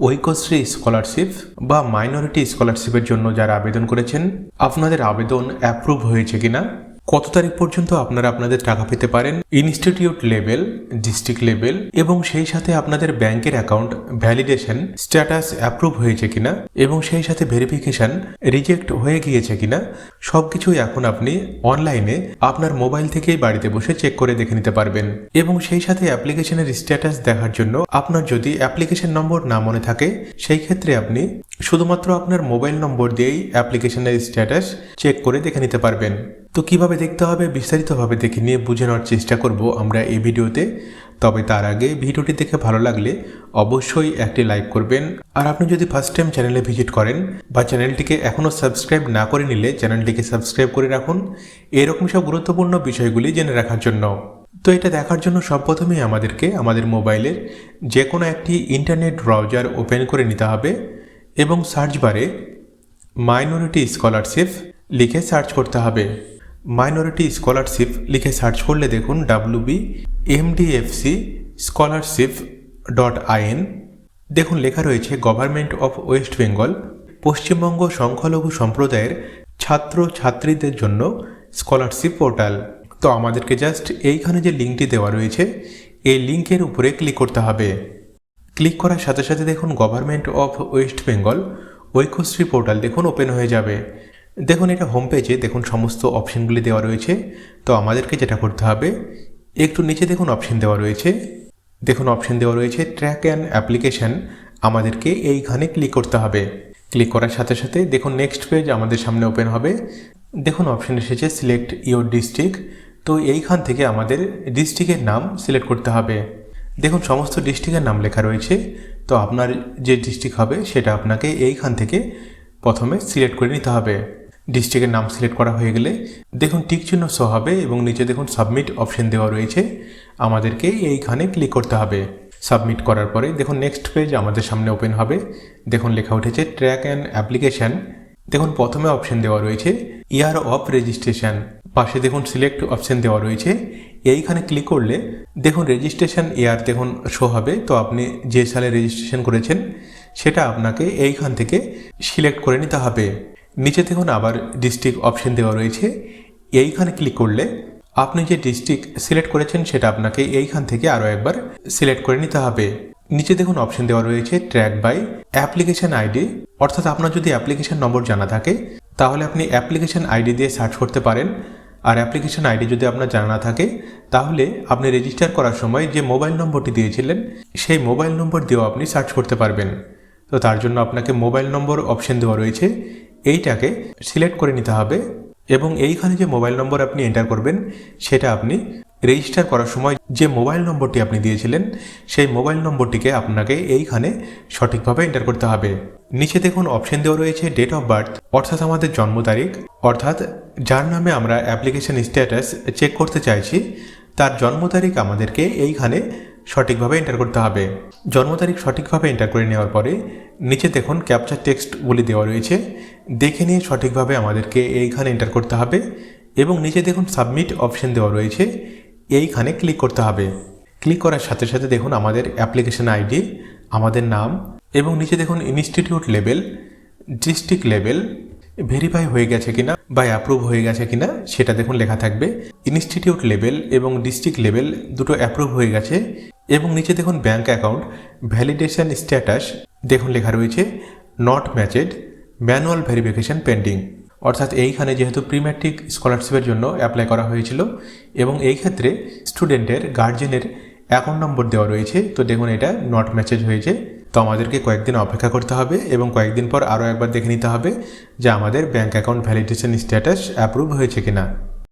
Aikyashree scholarship বা minority স্কলারশিপের জন্য যারা আবেদন করেছেন আপনাদের আবেদন অ্যাপ্রুভ হয়েছে কিনা? কত তারিখ পর্যন্ত আপনারা আপনাদের টাকা পেতে পারেন? ইনস্টিটিউট লেভেল ডিস্ট্রিক্ট লেভেল এবং সেই সাথে আপনাদের ব্যাংকের অ্যাকাউন্ট ভ্যালিডেশন স্ট্যাটাস অ্যাপ্রুভ হয়েছে কিনা এবং সেই সাথে ভেরিফিকেশন রিজেক্ট হয়ে গিয়েছে কিনা সব কিছুই এখন আপনি অনলাইনে আপনার মোবাইল থেকেই বাড়িতে বসে চেক করে দেখে নিতে পারবেন। এবং সেই সাথে অ্যাপ্লিকেশনের স্ট্যাটাস দেখার জন্য আপনার যদি অ্যাপ্লিকেশন নম্বর না মনে থাকে, সেই ক্ষেত্রে আপনি শুধুমাত্র আপনার মোবাইল নম্বর দিয়েই অ্যাপ্লিকেশনের স্ট্যাটাস চেক করে দেখে নিতে পারবেন। তো কীভাবে দেখতে হবে, বিস্তারিতভাবে দেখে নিয়ে বুঝে নেওয়ার চেষ্টা করব আমরা এই ভিডিওতে। তবে তার আগে ভিডিওটি দেখে ভালো লাগলে অবশ্যই একটি লাইক করবেন। আর আপনি যদি ফার্স্ট টাইম চ্যানেলে ভিজিট করেন বা চ্যানেলটিকে এখনও সাবস্ক্রাইব না করে নিলে চ্যানেলটিকে সাবস্ক্রাইব করে রাখুন। এরকম সব গুরুত্বপূর্ণ বিষয়গুলি জেনে রাখার জন্য। তো এটা দেখার জন্য সর্বপ্রথমেই আমাদেরকে আমাদের মোবাইলের যে কোনো একটি ইন্টারনেট ব্রাউজার ওপেন করে নিতে হবে এবং সার্চ বারে মাইনরিটি স্কলারশিপ লিখে সার্চ করতে হবে। মাইনরিটি স্কলারশিপ লিখে সার্চ করলে দেখুন WB MDFC scholarship dot IN দেখুন লেখা রয়েছে government of West Bengal Paschimbanga সংখ্যালঘু সম্প্রদায়ের ছাত্র ছাত্রীদের জন্য স্কলারশিপ পোর্টাল তো আমাদেরকে জাস্ট এইখানে যে লিঙ্কটি দেওয়া রয়েছে, এই লিঙ্কের উপরে ক্লিক করতে হবে। ক্লিক করার সাথে সাথে দেখুন government of West Bengal Aikyashree portal দেখুন ওপেন হয়ে যাবে। দেখুন, এটা হোম পেজে দেখুন সমস্ত অপশনগুলি দেওয়া রয়েছে। তো আমাদেরকে যেটা করতে হবে, একটু নিচে দেখুন অপশন দেওয়া রয়েছে। দেখুন অপশন দেওয়া রয়েছে ট্র্যাক অ্যান্ড অ্যাপ্লিকেশন আমাদেরকে এইখানে ক্লিক করতে হবে। ক্লিক করার সাথে সাথে দেখুন নেক্সট পেজ আমাদের সামনে ওপেন হবে। দেখুন অপশন এসেছে সিলেক্ট ইওর ডিস্ট্রিক্ট তো এইখান থেকে আমাদের ডিস্ট্রিক্টের নাম সিলেক্ট করতে হবে। দেখুন সমস্ত ডিস্ট্রিক্টের নাম লেখা রয়েছে। তো আপনার যে ডিস্ট্রিক্ট হবে, সেটা আপনাকে এইখান থেকে প্রথমে সিলেক্ট করে নিতে হবে। ডিস্ট্রিক্টের নাম সিলেক্ট করা হয়ে গেলে দেখুন টিক চিহ্ন শো হবে এবং নিচে দেখুন সাবমিট অপশন দেওয়া রয়েছে। আমাদেরকে এইখানে ক্লিক করতে হবে। সাবমিট করার পরে দেখুন নেক্সট পেজ আমাদের সামনে ওপেন হবে। দেখুন লেখা উঠেছে ট্র্যাক অ্যান্ড অ্যাপ্লিকেশন দেখুন প্রথমে অপশন দেওয়া রয়েছে ইয়ার অফ রেজিস্ট্রেশন পাশে দেখুন সিলেক্ট অপশন দেওয়া রয়েছে। এইখানে ক্লিক করলে দেখুন রেজিস্ট্রেশন ইয়ার দেখুন শো হবে। তো আপনি যে সালে রেজিস্ট্রেশন করেছেন, সেটা আপনাকে এইখান থেকে সিলেক্ট করে নিতে হবে। নিচে দেখুন আবার ডিস্ট্রিক্ট অপশন দেওয়া রয়েছে। এইখানে ক্লিক করলে আপনি যে ডিস্ট্রিক্ট সিলেক্ট করেছেন সেটা আপনাকে এইখান থেকে আরও একবার সিলেক্ট করে নিতে হবে। নিচে দেখুন অপশন দেওয়া রয়েছে ট্র্যাক বাই অ্যাপ্লিকেশন আইডি অর্থাৎ আপনার যদি অ্যাপ্লিকেশন নম্বর জানা থাকে, তাহলে আপনি অ্যাপ্লিকেশন আইডি দিয়ে সার্চ করতে পারেন। আর অ্যাপ্লিকেশন আইডি যদি আপনার জানা না থাকে, তাহলে আপনি রেজিস্টার করার সময় যে মোবাইল নম্বরটি দিয়েছিলেন, সেই মোবাইল নম্বর দিয়েও আপনি সার্চ করতে পারবেন। তো তার জন্য আপনাকে মোবাইল নম্বর অপশন দেওয়া রয়েছে। এইটাকে সিলেক্ট করে নিতে হবে এবং এইখানে যে মোবাইল নম্বর আপনি এন্টার করবেন, সেটা আপনি রেজিস্টার করার সময় যে মোবাইল নম্বরটি আপনি দিয়েছিলেন, সেই মোবাইল নম্বরটিকে আপনাকে এইখানে সঠিকভাবে এন্টার করতে হবে। নিচে দেখুন অপশন দেওয়া রয়েছে ডেট অফ বার্থ, অর্থাৎ আমাদের জন্ম তারিখ, অর্থাৎ যার নামে আমরা অ্যাপ্লিকেশন স্ট্যাটাস চেক করতে চাইছি, তার জন্ম তারিখ আমাদেরকে এইখানে সঠিকভাবে এন্টার করতে হবে। জন্ম তারিখ সঠিকভাবে এন্টার করে নেওয়ার পরে নিচে দেখুন ক্যাপচার টেক্সটগুলি দেওয়া রয়েছে। দেখে নিয়ে সঠিকভাবে আমাদেরকে এইখানে এন্টার করতে হবে এবং নিচে দেখুন সাবমিট অপশন দেওয়া রয়েছে। এইখানে ক্লিক করতে হবে। ক্লিক করার সাথে সাথে দেখুন আমাদের অ্যাপ্লিকেশন আইডি আমাদের নাম এবং নিচে দেখুন institute level district level verify হয়ে গেছে কিনা বা অ্যাপ্রুভ হয়ে গেছে কিনা সেটা দেখুন লেখা থাকবে। ইনস্টিটিউট লেভেল এবং ডিস্ট্রিক্ট লেভেল দুটো অ্যাপ্রুভ হয়ে গেছে। এবং নিচে দেখুন ব্যাঙ্ক অ্যাকাউন্ট ভ্যালিডেশন স্ট্যাটাস দেখুন লেখা রয়েছে not matched manual verification pending অর্থাৎ এইখানে যেহেতু প্রিম্যাট্রিক স্কলারশিপের জন্য অ্যাপ্লাই করা হয়েছিল, এবং এই ক্ষেত্রে স্টুডেন্টের গার্জেনের অ্যাকাউন্ট নম্বর দেওয়া রয়েছে, তো দেখুন এটা নট ম্যাচেজ হয়েছে। তো আমাদেরকে কয়েকদিন অপেক্ষা করতে হবে, এবং কয়েকদিন পর আরও একবার দেখে নিতে হবে যে আমাদের bank account validation status approve হয়েছে কিনা।